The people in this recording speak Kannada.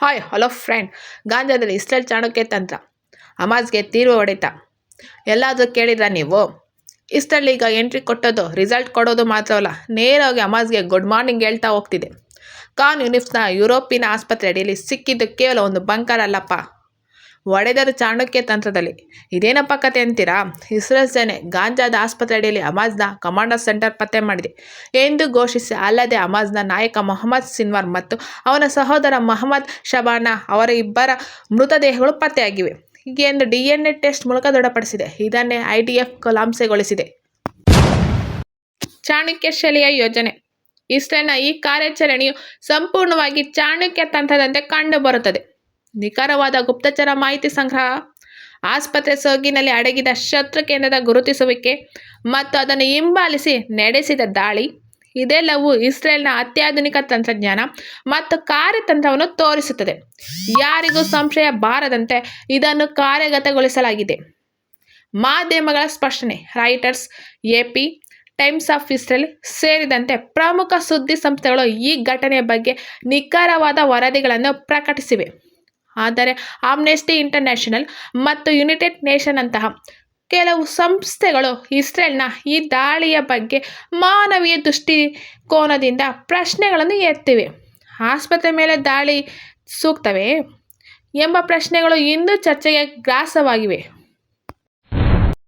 Hi, hello friend. ಗಾಂಜಾದಲ್ಲಿ Israel Chanakya ತಂತ್ರ. ಅಮಾಜ್ಗೆ ತೀರ್ವ ಹೊಡೆತ. ಎಲ್ಲಾದರೂ ಕೇಳಿದ್ರಾ ನೀವು? ಇಸ್ರೇಲ್ ಈಗ ಎಂಟ್ರಿ ಕೊಟ್ಟೋದು ರಿಸಲ್ಟ್ ಕೊಡೋದು ಮಾತ್ರವಲ್ಲ, ನೇರವಾಗಿ ಅಮಾಜ್ಗೆ ಗುಡ್ ಮಾರ್ನಿಂಗ್ ಹೇಳ್ತಾ ಹೋಗ್ತಿದೆ. ಕಾನ್ ಯೂನಿಫ್ಸ್ನ ಯುರೋಪಿನ ಆಸ್ಪತ್ರೆ ಅಡಿಯಲ್ಲಿ ಸಿಕ್ಕಿದ್ದು ಕೇವಲ ಒಂದು ಬಂಕರ್ ಅಲ್ಲಪ್ಪ ಒಡೆದರು ಚಾಣಕ್ಯ ತಂತ್ರದಲ್ಲಿ. ಇದೇನಪ್ಪ ಕತೆ ಅಂತೀರಾ? ಇಸ್ರೇಲ್ ಸೇನೆ ಗಾಂಜಾದ ಆಸ್ಪತ್ರೆ ಅಡಿಯಲ್ಲಿ ಅಮಾಜ್ನ ಕಮಾಂಡರ್ ಸೆಂಟರ್ ಪತ್ತೆ ಮಾಡಿದೆ. ಎಂದು ಘೋಷಿಸಿ ಅಲ್ಲದೆ ಅಮಾಜ್ನ ನಾಯಕ ಮೊಹಮ್ಮದ್ ಸಿನ್ವಾರ್ ಮತ್ತು ಅವನ ಸಹೋದರ ಮೊಹಮ್ಮದ್ ಶಬಾನ ಅವರ ಇಬ್ಬರ ಮೃತದೇಹಗಳು ಪತ್ತೆಯಾಗಿವೆ. ಎಂದು ಡಿ ಎನ್ ಎ ಟೆಸ್ಟ್ ಮೂಲಕ ದೃಢಪಡಿಸಿದೆ. ಇದನ್ನೇ ಐ ಡಿ ಎಫ್ ಕಲಾಂಸೆಗೊಳಿಸಿದೆ ಚಾಣಕ್ಯ ಶೈಲಿಯ ಯೋಜನೆ. ಇಸ್ರೇಲ್ನ ಈ ಕಾರ್ಯಾಚರಣೆಯು ಸಂಪೂರ್ಣವಾಗಿ ಚಾಣಕ್ಯ ತಂತ್ರದಂತೆ ಕಂಡುಬರುತ್ತದೆ. ನಿಖರವಾದ ಗುಪ್ತಚರ ಮಾಹಿತಿ ಸಂಗ್ರಹ, ಆಸ್ಪತ್ರೆ ಸೋಗಿನಲ್ಲಿ ಅಡಗಿದ ಶತ್ರು ಕೇಂದ್ರದ ಗುರುತಿಸುವಿಕೆ ಮತ್ತು ಅದನ್ನು ಹಿಂಬಾಲಿಸಿ ನಡೆಸಿದ ದಾಳಿ. ಇದೆಲ್ಲವೂ ಇಸ್ರೇಲ್ನ ಅತ್ಯಾಧುನಿಕ ತಂತ್ರಜ್ಞಾನ ಮತ್ತು ಕಾರ್ಯತಂತ್ರವನ್ನು ತೋರಿಸುತ್ತದೆ. ಯಾರಿಗೂ ಸಂಶಯ ಬಾರದಂತೆ ಇದನ್ನು ಕಾರ್ಯಗತಗೊಳಿಸಲಾಗಿದೆ. ಮಾಧ್ಯಮಗಳ ಸ್ಪಷ್ಟನೆ, Reuters, AP, Times of Israel ಸೇರಿದಂತೆ ಪ್ರಮುಖ ಸುದ್ದಿ ಸಂಸ್ಥೆಗಳು ಈ ಘಟನೆಯ ಬಗ್ಗೆ ನಿಖರವಾದ ವರದಿಗಳನ್ನು ಪ್ರಕಟಿಸಿವೆ. ಆದರೆ ಆಮ್ನೆಸ್ಟಿ ಇಂಟರ್ನ್ಯಾಷನಲ್ ಮತ್ತು ಯುನೈಟೆಡ್ ನೇಷನ್ ಅಂತಹ ಕೆಲವು ಸಂಸ್ಥೆಗಳು ಇಸ್ರೇಲ್ನ ಈ ದಾಳಿಯ ಬಗ್ಗೆ ಮಾನವೀಯ ದೃಷ್ಟಿಕೋನದಿಂದ ಪ್ರಶ್ನೆಗಳನ್ನು ಎತ್ತಿವೆ. ಆಸ್ಪತ್ರೆ ಮೇಲೆ ದಾಳಿ ಸೂಕ್ತವೇ ಎಂಬ ಪ್ರಶ್ನೆಗಳು ಇಂದು ಚರ್ಚೆಗೆ ಗ್ರಾಸವಾಗಿವೆ.